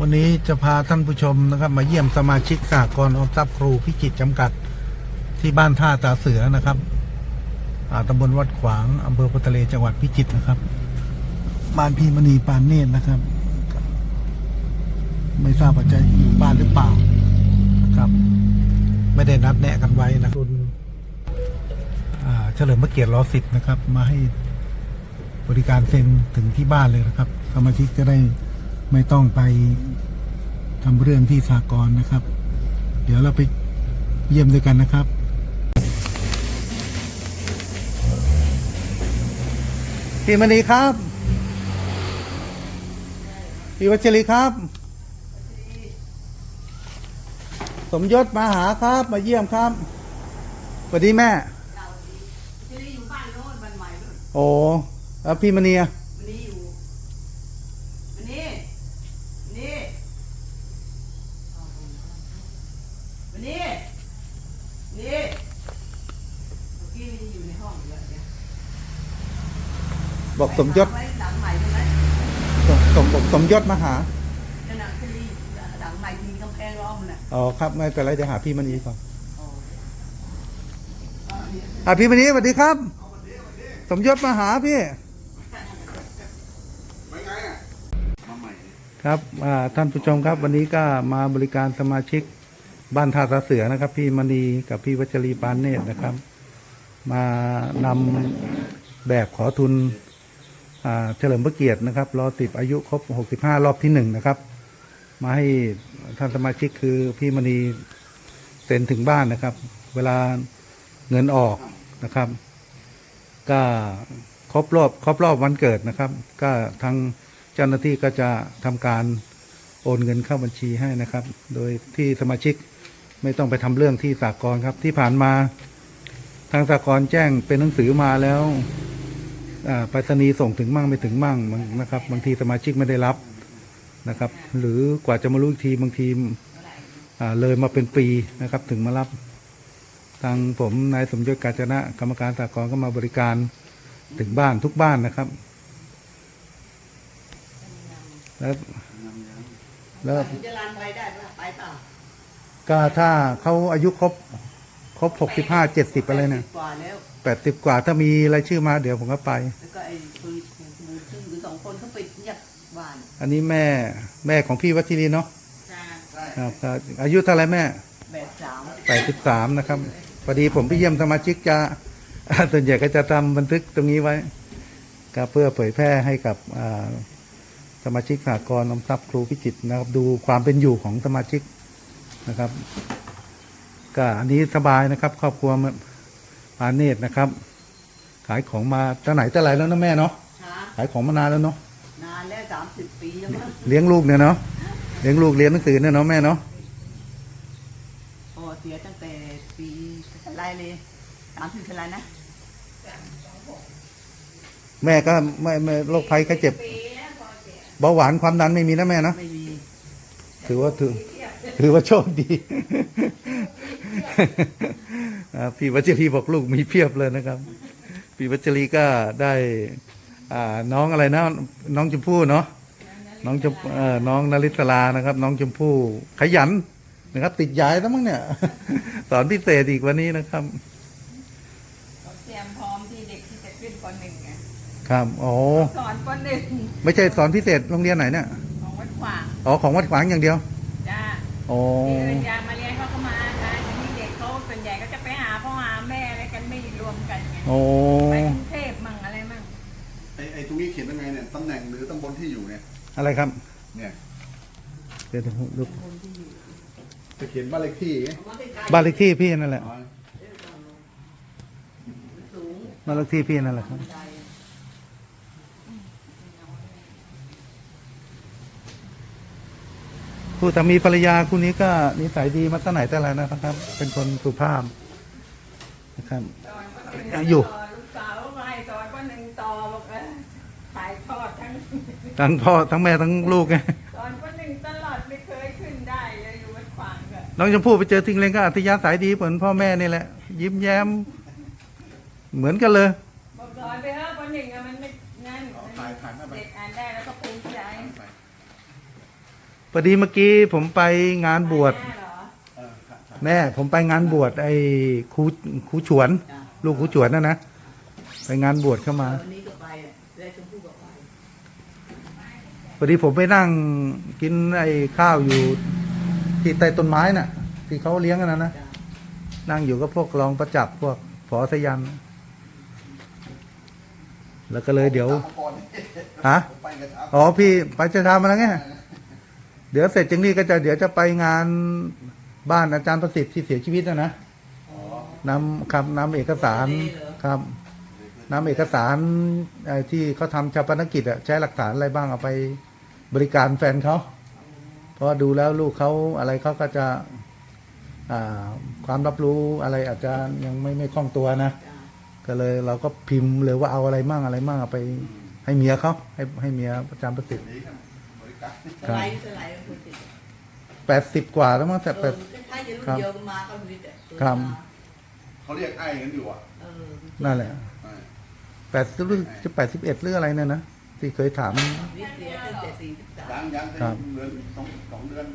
วันนี้จะพาท่านผู้ชมนะครับ มาเยี่ยมสมาชิกสหกรออมทรัพย์ครูพิจิตรจำกัด ที่บ้านท่าตาเสือนะครับอ่าตำบลวัดขวางอำเภอพุทะเลจังหวัดพิจิตรนะครับ บ้านพี่มณีปานเนตรนะครับ ไม่ทราบว่าจะอยู่บ้านหรือเปล่านะครับ ไม่ได้นัดแนะกันไว้นะคุณอ่าเฉลิมพระเกียรติรอสิบนะครับ มาให้บริการเซ็นถึงที่บ้านเลยนะครับ สมาชิกจะได้ ไม่ต้องไปทำเรื่องที่สากลนะครับ เดี๋ยวเราไปเยี่ยมด้วยกันนะครับพี่มณีครับพี่วัชรีครับ สมยศมาหาครับ มาเยี่ยมครับสวัสดีแม่จะได้อยู่บ้านโน้นบ้านใหม่นู่นโอ้แล้วพี่มณีอะ วันนี้อยู่วันนี้วันนี้วันนี้นี่เมื่อกี้มันจะอยู่ในห้องอยู่แล้วเนี่ย บอกสมยศไว้หลังใหม่ใช่ไหมสมสมบอกสมยศมาหานั่นน่ะที่นี่หลังใหม่ที่มีกำแพงล้อมมันน่ะอ๋อครับไม่เป็นไรเดี๋ยวหาพี่มณีก่อนอ๋ออ๋อเนี่ยอะพี่มณีสวัสดีครับ สมยศมาหาพี่ครับอ่าท่านผู้ชมครับ วันนี้ก็มาบริการสมาชิกบ้านท่าตาเสือนะครับ พี่มณีกับพี่วัชรีปานเนตรนะครับ มานำแบบขอทุนอ่า เฉลิมพระเกียรตินะครับรอสิบอายุครบหกสิบห้ารอบที่หนึ่งนะครับ มาให้ท่านสมาชิกคือพี่มณีเซ็นถึงบ้านนะครับ เวลาเงินออกนะครับ ก็ครบรอบครบรอบวันเกิดนะครับ ก็ทางเจ้าหน้าที่ก็จะทำการโอนเงินเข้าบัญชีให้นะครับ โดยที่สมาชิกไม่ต้องไปทำเรื่องที่สากลครับ ที่ผ่านมาทางสากลแจ้งเป็นหนังสือมาแล้ว ไปรษณีย์ส่งถึงมั่งไม่ถึงมั่งนะครับ บางทีสมาชิกไม่ได้รับนะครับ หรือกว่าจะมารู้อีกทีบางทีอ่าเลยมาเป็นปีนะครับ ถึงมารับทางผมนายสมยศกาญจนะ กรรมการสากลก็มาบริการถึงบ้านทุกบ้านนะครับ แล้วแล้วถึงจะรันไปได้ปะไปเปล่าก็ถ้าเขาอายุครบ ครบหกสิบห้าเจ็ดสิบอะไรเนี่ยแปดสิบกว่าแล้วแปดสิบกว่าถ้ามีรายชื่อมาเดี๋ยวผมก็ไป แล้วก็ไอ้คุยมือซึ่งคือสองคนเขาไปเงียบบ้านอันนี้แม่แม่ของพี่วัชิรีเนาะจ้าครับก็อายุเท่าไหรแม่แบบสามแปดสิบสามนะครับพอดีผมไปเยี่ยมสมาชิกจะส่วนใหญ่ก็จะทำบันทึกตรงนี้ไว้ก็เพื่อเผยแพร่ให้กับอ่าสมาชิกสากลออมทรัพย์ครูพิจิตรนะครับ ดูความเป็นอยู่ของสมาชิกนะครับ ก็อันนี้สบายนะครับ ครอบครัวปาเนตรนะครับ ขายของมาตั้งไหนแต่ไรแล้วนะแม่เนาะช้าขายของมานานแล้วเนาะนานแล้วสามสิบปีแล้วมั้งเลี้ยงลูกเนี่ยเนาะเลี้ยงลูกเรียนหนังสือเนี่ยเนาะแม่เนาะพ่อเสียตั้งแต่ปีอะไรเลยสามสิบเท่าไหรนะแม่ก็ไม่ไม่โรคภัยแค่เจ็บเบาหวานความดันไม่มีนะแม่นะไม่มีถือว่าถือถือว่าโชคดีอ่า พี่วัชรีบอกลูกมีเพียบเลยนะครับ พี่วัชรีก็ได้อ่าน้องอะไรนะ น้องชมพู่เนาะน้องชมเอ่อน้องนริศลานะครับ น้องชมพู่ขยันนะครับ ติดยายแล้วมั้งเนี่ย สอนพิเศษอีกวันนี้นะครับเขาเตรียมพร้อมที่เด็กที่จะขึ้นปหนึ่งไงครับโอ้สอนปหนึ่งไม่ใช่สอนพิเศษโรงเรียนไหนเนี่ยของวัดขวางอ๋อของวัดขวางอย่างเดียวจ้าโอ้ที่อื่นอยากมาเรียนเขาก็มา โอ้ไปกรุงเทพมั่งอะไรมั่งไอ้ไอ้ตรงนี้เขียนยังไงเนี่ยตำแหน่งหรือตำบลที่อยู่เนี่ย อะไรครับ เนี่ย เดี๋ยวผมดูจะเขียนบ้านเลขที่ไงบ้านเลขที่พี่นั่นแหละอ๋อสูงบ้านเลขที่พี่นั่นแหละครับใจผู้สามีภรรยาคู่นี้ก็นิสัยดีมาตั้งไหนแต่ไรนะครับ เป็นคนสุภาพ นะครับสอนปหนึ่งอยู่ต่ลูกสาวมาให้สอนปหนึ่งต่อบอกเออถ่ายทอดทั้ง ทั้งพ่อทั้งแม่ทั้งลูกไงสอนปหนึ่งตลอดไม่เคยขึ้นได้เลยอยู่วัดขวางก็น้องชมพู่ไปเจอทิ้งเลงก็อัธยาศัยดีเหมือนพ่อแม่นี่แหละ ยิ้มแย้ม เหมือนกันเลย บอกสอนไปเถอะปหนึ่งอะมันไม่งั้นเอาถ่ายถ่ายหน้าไป เด็กอ่านได้แล้วก็ภูมิใจปอดีเมื่อกี้ผมไปงานบวชแม่เหรอเออครับครับ แม่ผมไปงานบวชไอ้ครูครูฉวน จ้ะลูกครูฉวนนะนะไปงานบวชเข้ามาวันนี้ก็ไปอะแล้วชมพู่ก็ไปพอดีผมไปนั่งกินไอ้ข้าวอยู่ ที่ใต้ต้นไม้น่ะ ที่เขาเลี้ยงกันนะนะ จ้ะนั่งอยู่กับพวกรองประจักษ์พวกฝอสยัน แล้วก็เลยเดี๋ยวตามมาก่อนฮะผมไปกระเช้าอ๋อพี่ไปจะทำมาแล้วไงเดี๋ยวเสร็จจากนี้ก็จะเดี๋ยวจะไปงาน บ้านอาจารย์ประสิทธิ์ที่เสียชีวิตนะนะอ๋อนำคำนำเอกสารโอเคเหรอครับนำเอกสารไอ้ที่เขาทำชาปนกิจอะใช้หลักฐานอะไรบ้างเอาไปบริการแฟนเขาเพราะดูแล้วลูกเขาอะไรเขาก็จะอ่าความรับรู้อะไรอาจจะยังไม่ไม่คล่องตัวนะจ้ะก็เลยเราก็พิมพ์เลยว่าเอาอะไรมั่งอะไรมั่งเอาไป ให้เมียเขาให้ให้เมียอาจารย์ประสิทธิ์นี่ครับ แปดสิบกว่าแล้วมั้งแต่เอแปอดคล้ายๆจะรุ่นครับเดียวกันมาก็มีแต่ตัวครับ มาเขาเรียกไอ้กันอยู่อะเออนั่นแหละใช่แปดสิบจะแปดสิบเอ็ดหรืออะไรเนี่ยนะที่เคยถาม วิทย์เสียตั้งแต่สี่สิบสามยังยังครับเดือนสองสองเดือน